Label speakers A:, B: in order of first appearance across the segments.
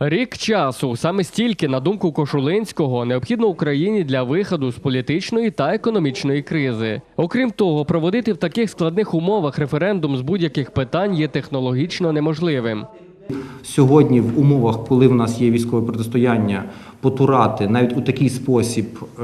A: Рік часу саме стільки, на думку Кошулинського, необхідно Україні для виходу з політичної та економічної кризи. Окрім того, проводити в таких складних умовах референдум з будь-яких питань є технологічно неможливим.
B: Сьогодні, в умовах, коли в нас є військове протистояння, потурати навіть у такий спосіб е,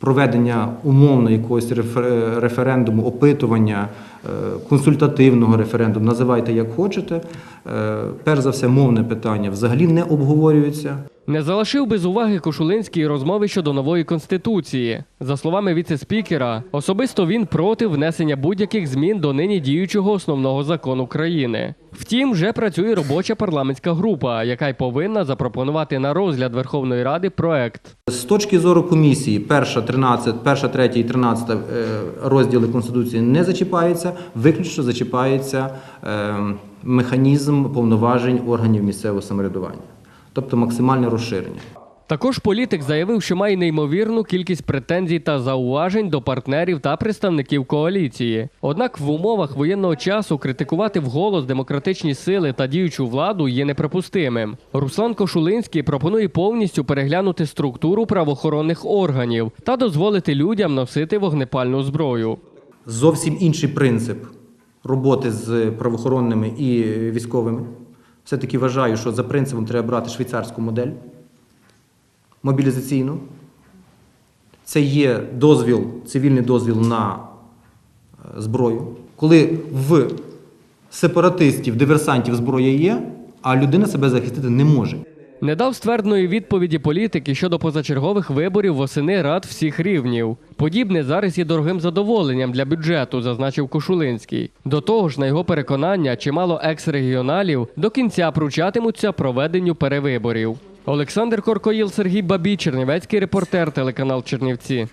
B: проведення умовно якогось рефе- референдуму, опитування, е, консультативного референдуму, називайте як хочете. Е, Перш за все, мовне питання взагалі не обговорюється.
A: Не залишив без уваги Кошулинський розмови щодо нової конституції. За словами віце-спікера, особисто він проти внесення будь-яких змін до нині діючого основного закону країни. Втім, вже працює робоча парламентська група, яка й повинна запропонувати на розгляд Верховної Ради проект.
B: З точки зору комісії, перша, 13, перша, третя і 13 е, розділи Конституції не зачіпаються, виключно зачіпається е, механізм повноважень органів місцевого самоврядування, тобто максимальне розширення.
A: Також політик заявив, що має неймовірну кількість претензій та зауважень до партнерів та представників коаліції. Однак в умовах воєнного часу критикувати вголос демократичні сили та діючу владу є неприпустимим. Руслан Кошулинський пропонує повністю переглянути структуру правоохоронних органів та дозволити людям носити вогнепальну зброю.
B: Зовсім інший принцип роботи з правоохоронними і військовими. Все-таки вважаю, що за принципом треба брати швейцарську модель мобілізаційну. Це є дозвіл, цивільний дозвіл на е, зброю. Коли в сепаратистів, диверсантів зброя є, а людина себе захистити не може.
A: Не дав ствердної відповіді політики щодо позачергових виборів восени рад всіх рівнів. Подібне зараз є дорогим задоволенням для бюджету, зазначив Кошулинський. До того ж, на його переконання, чимало екс-регіоналів до кінця пручатимуться проведенню перевиборів. Олександр Коркоїл, Сергій Бабій, Чернівецький репортер, телеканал Чернівці.